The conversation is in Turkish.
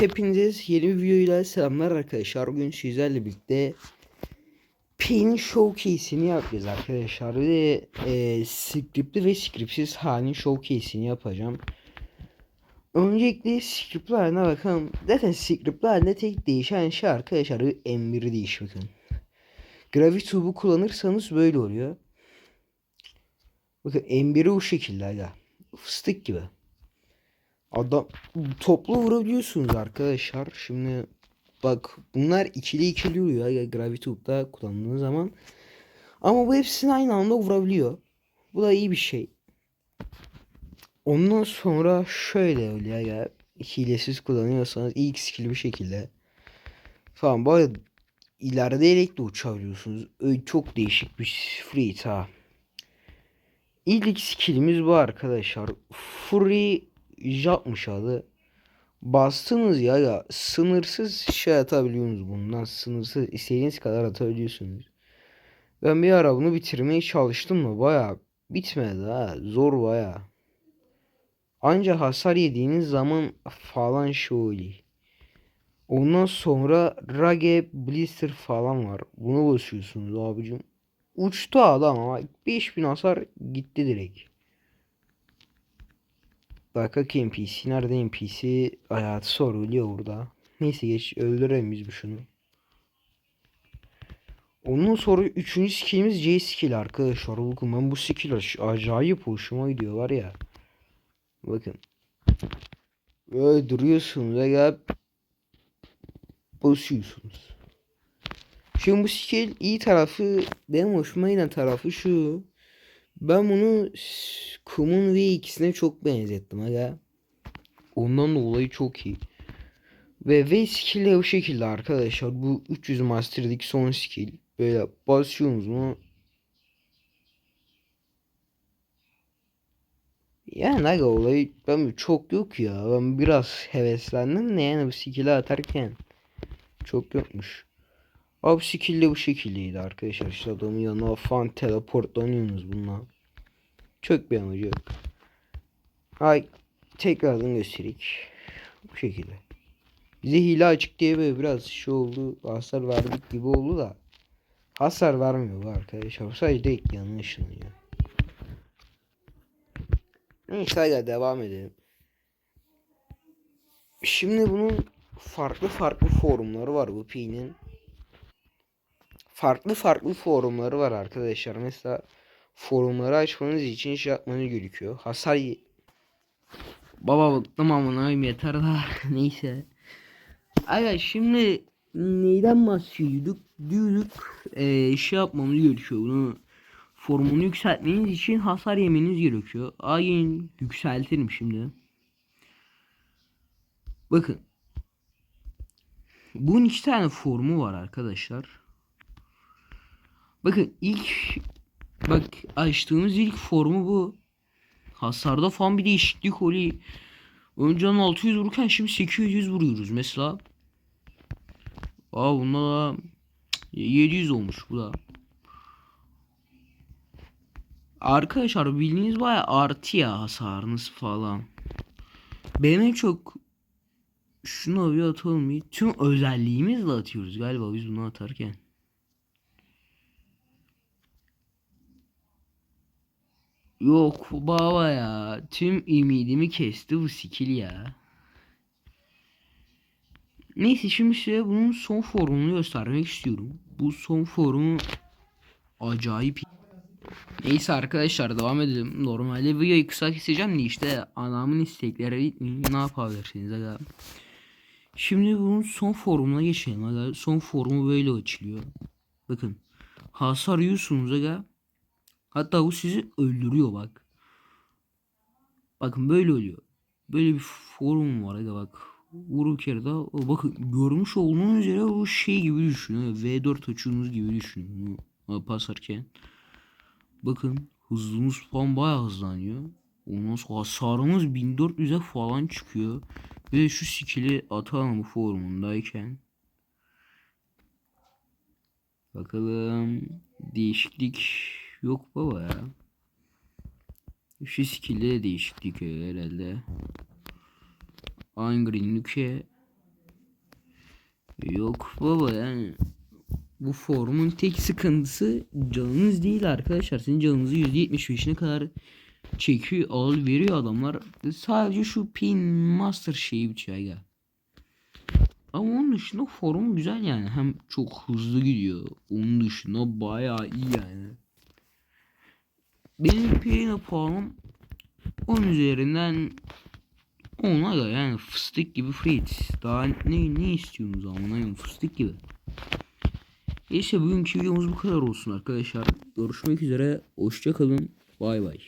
hepinize yeni bir videoyla selamlar arkadaşlar. Bugün sizlerle birlikte Pin Showcase'ini yapacağız arkadaşlar. Ve e, scriptli ve scriptsiz halin showcase'ini yapacağım. Öncelikle scriptli haline bakalım. Zaten scriptli halinde tek değişen şey arkadaşlar M1'i değiş bakın. Gravitube'u kullanırsanız böyle oluyor. Bakın M1'i bu şekilde aga. Fıstık gibi. Adam toplu vurabiliyorsunuz arkadaşlar. Şimdi bak bunlar ikili ikili vuruyor ya Gravitube'da kullandığınız zaman. Ama bu hepsini aynı anda vurabiliyor. Bu da iyi bir şey. Ondan sonra şöyle oluyor ya. Hilesiz kullanıyorsanız ilk skill bir şekilde. Falan böyle ilerleyerek de uçabiliyorsunuz. Öyle çok değişik bir free ha. İlk skillimiz bu arkadaşlar. Free yapmış adı. Bastınız ya ya sınırsız şey atabiliyorsunuz bundan sınırsız istediğiniz kadar atabiliyorsunuz. Ben bir ara bunu bitirmeye çalıştım da baya bitmedi ha zor baya. Anca hasar yediğiniz zaman falan şöyle. Ondan sonra Rage Blister falan var. Bunu basıyorsunuz abicim. Uçtu adam ama 5000 hasar gitti direkt. Bak NPC nerede NPC hayatı soruluyor burada. Neyse geç öldürelim biz bu şunu. Ondan sonra üçüncü skillimiz J skill arkadaşlar. Bakın ben bu skill acayip hoşuma gidiyor var ya. Bakın. Böyle duruyorsunuz ve ya basıyorsunuz. Şimdi bu skill iyi tarafı benim hoşuma giden tarafı şu. Ben bunu Kumun ve ikisine çok benzettim aga. Ondan dolayı çok iyi. Ve V skill bu şekilde arkadaşlar. Bu 300 master'daki son skill. Böyle basıyorsunuz mu? Yani aga olayı ben çok yok ya. Ben biraz heveslendim de yani bu skill'i atarken. Çok yokmuş. Abi skill bu şekildeydi arkadaşlar. İşte adamın yanına falan teleportlanıyorsunuz bunlar. Çok bir amacı yok. Ay tekrardan göstereyim. Bu şekilde. Bize hile açık diye böyle biraz şey oldu. Hasar verdik gibi oldu da. Hasar vermiyor bu arkadaşlar. Sadece direkt yanına ışınlıyor. Neyse hadi devam edelim. Şimdi bunun farklı farklı forumları var bu P'nin. Farklı farklı forumları var arkadaşlar. Mesela forumları açmanız için şey yapmanız gerekiyor. Hasar Baba bıktım amına yeter da neyse. Aga şimdi neyden bahsediyorduk? Diyorduk ee, şey yapmamız gerekiyor. Bunu formunu yükseltmeniz için hasar yemeniz gerekiyor. Ayın yükseltelim şimdi. Bakın. Bunun iki tane formu var arkadaşlar. Bakın ilk Bak açtığımız ilk formu bu. Hasarda falan bir değişiklik oluyor. Önceden 600 vururken şimdi 800 vuruyoruz mesela. Aa bunda da 700 olmuş bu da. Arkadaşlar bildiğiniz baya artı ya hasarınız falan. Benim en çok şunu bir atalım Tüm özelliğimizle atıyoruz galiba biz bunu atarken. Yok baba ya. Tüm ümidimi kesti bu skill ya. Neyse şimdi size bunun son formunu göstermek istiyorum. Bu son formu acayip. Neyse arkadaşlar devam edelim. Normalde videoyu kısa keseceğim de işte anamın istekleri. Ne yapabilirsiniz aga. Şimdi bunun son formuna geçelim aga. Son formu böyle açılıyor. Bakın. Hasar yiyorsunuz aga. Hatta bu sizi öldürüyor bak. Bakın böyle oluyor. Böyle bir forum var ya bak. Vurur kere daha bakın görmüş olduğunuz üzere bu şey gibi düşünün. V4 açıyorsunuz gibi düşünün. Pasarken. Bakın hızımız falan bayağı hızlanıyor. Ondan sonra hasarımız 1400'e falan çıkıyor. Ve şu skill'i atalım bu forumundayken. Bakalım değişiklik Yok baba ya. Şu skill'de de değişiklik herhalde. Angry Nuke Yok baba yani bu forumun tek sıkıntısı canınız değil arkadaşlar. Sizin canınızı %75'ine kadar çekiyor, al veriyor adamlar. Sadece şu pin master şeyi bitiyor ya. Ama onun dışında forum güzel yani. Hem çok hızlı gidiyor. Onun dışında bayağı iyi yani. Benim pirina puanım 10 üzerinden 10'a da yani fıstık gibi Fritz. Daha ne ne istiyorsunuz ama yani fıstık gibi. İşte bugünkü videomuz bu kadar olsun arkadaşlar. Görüşmek üzere. Hoşça kalın. Bay bay.